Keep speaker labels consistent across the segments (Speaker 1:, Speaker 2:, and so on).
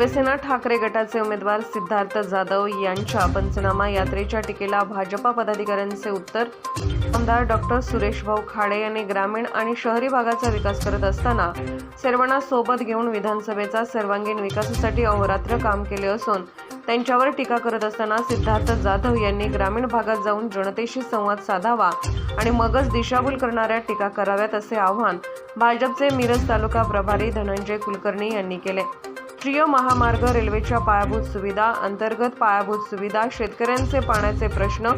Speaker 1: शिवसेना ठाकरे गटाचे उमेदवार सिद्धार्थ जाधव यांच्या पंचनामा यात्रेच्या टीकेला भाजपा पदाधिकाऱ्यांचे उत्तर. आमदार डॉक्टर सुरेश भाऊ खाडे यांनी ग्रामीण आणि शहरी भागाचा विकास करत असताना सर्वांना सोबत घेऊन विधानसभेचा सर्वांगीण विकासासाठी अहोरात्र काम केले असून त्यांच्यावर टीका करत असताना सिद्धार्थ जाधव यांनी ग्रामीण भागात जाऊन जनतेशी संवाद साधावा आणि मगच दिशाभूल करणाऱ्या टीका कराव्यात असे आवाहन भाजपचे मिरज तालुका प्रभारी धनंजय कुलकर्णी यांनी केले. राष्ट्रीय महामार्ग रेल्वेच्या पायाभूत सुविधा अंतर्गत पायाभूत सुविधा शेतकऱ्यांचे पाण्याचे प्रश्न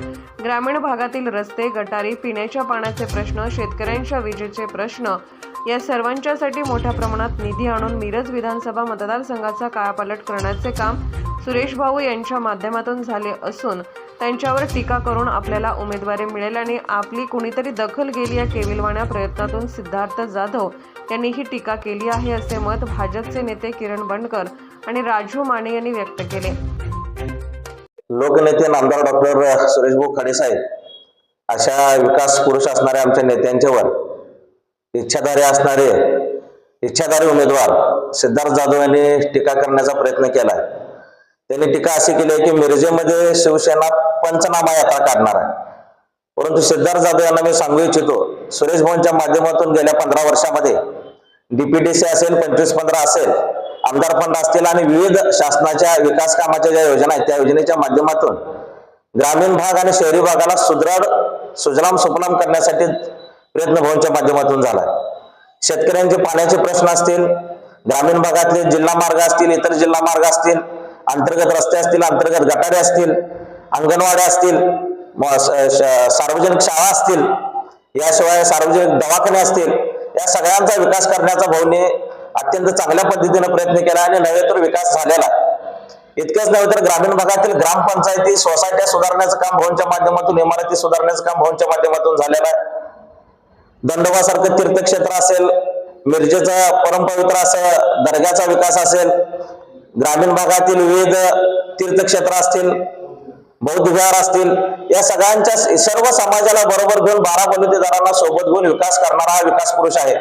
Speaker 1: ग्रामीण भागातील रस्ते गटारी पिण्याच्या पाण्याचे प्रश्न शेतकऱ्यांच्या विजेचे प्रश्न या सर्वांच्यासाठी मोठ्या प्रमाणात निधी आणून मिरज विधानसभा मतदारसंघाचा कायापालट करण्याचे काम सुरेश भाऊ यांच्या माध्यमातून झाले असून त्यांच्यावर टीका करून आपल्याला उमेदवारी मिळेल आणि आपली कुणीतरी दखल गेली या केविलवाण्या प्रयत्नातून सिद्धार्थ जाधव यांनी ही टीका केली आहे असे मत भाजपचे नेते किरण बंडकर आणि राजू माने यांनी व्यक्त केले.
Speaker 2: लोकनेते नामदार डॉक्टर सुरेश भाऊ साहेब अशा विकास पुरुष असणाऱ्या आमच्या नेत्यांच्यावर इच्छाधारी असणारे इच्छाधारी उमेदवार सिद्धार्थ जाधव यांनी टीका करण्याचा प्रयत्न केला त्यांनी टीका अशी केली आहे की मिरजेमध्ये शिवसेना पंचनामा यात्रा काढणार आहे. परंतु सिद्धार्थ जाधव यांना मी सांगू इच्छितो सुरेश भवनच्या माध्यमातून गेल्या पंधरा वर्षामध्ये डीपीडीसी असेल पंचवीस पंधरा असेल आमदार फंड असतील आणि विविध शासनाच्या विकास कामाच्या ज्या योजना आहेत त्या योजनेच्या माध्यमातून ग्रामीण भाग आणि शहरी भागाला सुदृढ सुजलाम सुफलाम करण्यासाठी प्रयत्न भवनच्या माध्यमातून झाला शेतकऱ्यांचे पाण्याचे प्रश्न असतील ग्रामीण भागातले जिल्हा मार्ग असतील इतर जिल्हा मार्ग असतील अंतर्गत रस्ते असतील अंतर्गत गटारे असतील अंगणवाड्या असतील सार्वजनिक शाळा असतील याशिवाय सार्वजनिक दवाखाने असतील या सगळ्यांचा विकास करण्याचा भाऊने अत्यंत चांगल्या पद्धतीने प्रयत्न केला आणि नव्हे तर विकास झालेला इतकंच नव्हे तर ग्रामीण भागातील ग्रामपंचायती सोसायट्या सुधारण्याचं काम भवनच्या माध्यमातून इमारती सुधारण्याचं काम भवनच्या माध्यमातून झालेलं आहे. दंडोबासारखं तीर्थक्षेत्र असेल मिरजेचा परमपवित्र असं दर्ग्याचा विकास असेल ग्रामीण भागातील विविध तीर्थक्षेत्र असतील बौद्ध विहार असतील या सगळ्यांच्या सर्व समाजाला बरोबर घेऊन बारा बलुतेदारांना सोबत घेऊन विकास करणारा हा विकास पुरुष आहे.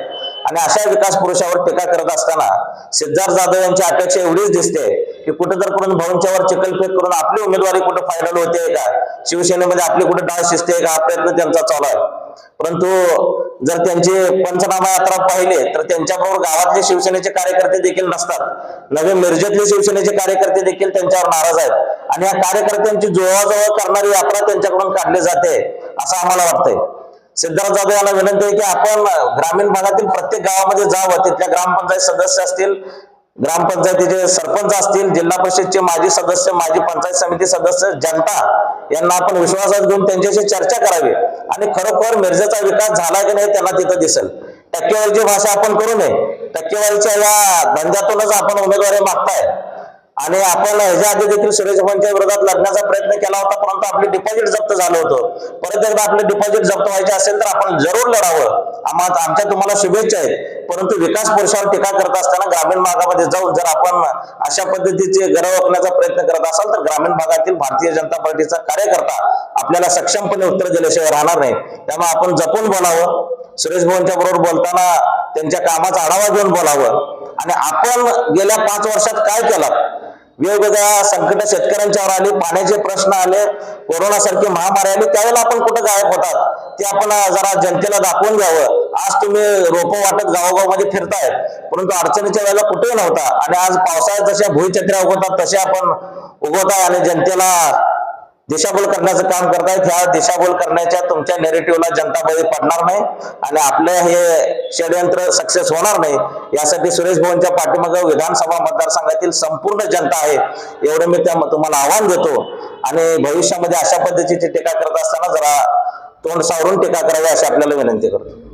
Speaker 2: आणि अशा विकास पुरुषावर टीका करत असताना सिद्धार्थ जाधव यांची अपेक्षा एवढीच दिसते की कुठे तर करून भाऊंच्यावर चिकलफेक करून आपली उमेदवारी कुठे फायनल होते का? शिवसेनेमध्ये आपली कुठे डाळ शिजते का? हा प्रयत्न त्यांचा चालू आहे. परंतु जर त्यांचे पंचनामा यात्रा पाहिले तर त्यांच्याबरोबर गावातले शिवसेनेचे कार्यकर्ते देखील नसतात. नवे मिरजेतले शिवसेनेचे कार्यकर्ते देखील त्यांच्यावर नाराज आहेत. आणि या कार्यकर्त्यांची जुळवाजुळव करणारी यात्रा त्यांच्याकडून काढली जाते असं आम्हाला वाटतंय. सिद्धार्थ जाधव यांना विनंती आहे की आपण ग्रामीण भागातील प्रत्येक गावामध्ये जावं तिथल्या ग्रामपंचायत सदस्य असतील ग्रामपंचायतीचे सरपंच असतील जिल्हा परिषदचे माजी सदस्य माजी पंचायत समिती सदस्य जनता यांना आपण विश्वासात घेऊन त्यांच्याशी चर्चा करावी. आणि खरोखर मिरजेचा विकास झाला की नाही त्यांना तिथं दिसेल. टक्केवारीची भाषा आपण करू नये. टक्केवारीच्या या धंद्यातूनच आपण उमेदवारी मागताय. आणि आपण ह्याच्या आधी देखील सुरेश भाऊंच्या विरोधात लढण्याचा प्रयत्न केला होता परंतु आपले डिपॉझिट जप्त झालं होतं. परत एकदा आपले डिपॉझिट जप्त व्हायचे असेल तर आपण जरूर लढावं. आम्हा आमच्या तुम्हाला शुभेच्छा आहेत. परंतु विकास पुरुषावर टीका करत असताना ग्रामीण भागामध्ये जाऊन जर आपण अशा पद्धतीचे गरव ओळखण्याचा प्रयत्न करत असाल तर ग्रामीण भागातील भारतीय जनता पार्टीचा कार्यकर्ता आपल्याला सक्षमपणे उत्तर दिल्याशिवाय राहणार नाही. त्यामुळे आपण जपून बोलावं. सुरेश भाऊंच्या बरोबर बोलताना त्यांच्या कामाचा आढावा घेऊन बोलावं. आणि आपण गेल्या पाच वर्षात काय केलं? वेगवेगळ्या संकट शेतकऱ्यांच्यावर आली पाण्याचे प्रश्न आले कोरोना सारखी महामारी आली त्यावेळेला आपण कुठं गायब होतात? ते आपण जरा जनतेला दाखवून घ्यावं. आज तुम्ही रोपं वाटत गावोगावमध्ये फिरताय परंतु अडचणीच्या वेळेला कुठेही नव्हता. आणि आज पावसाळ्यात जशा भुईचक्र्या उगवतात तसे आपण उगवताय आणि जनतेला दिशाभूल करण्याचं काम करतायत ह्या दिशाभूल करण्याच्या तुमच्या नेरेटिव्हला जनता बळी पडणार नाही आणि आपलं हे षडयंत्र सक्सेस होणार नाही. यासाठी सुरेश भवनच्या पाठीमागे विधानसभा मतदारसंघातील संपूर्ण जनता आहे. एवढं मी त्या तुम्हाला आव्हान देतो. आणि भविष्यामध्ये अशा पद्धतीची टीका करत असताना जरा तोंड सावरून टीका करावी अशी आपल्याला विनंती करतो.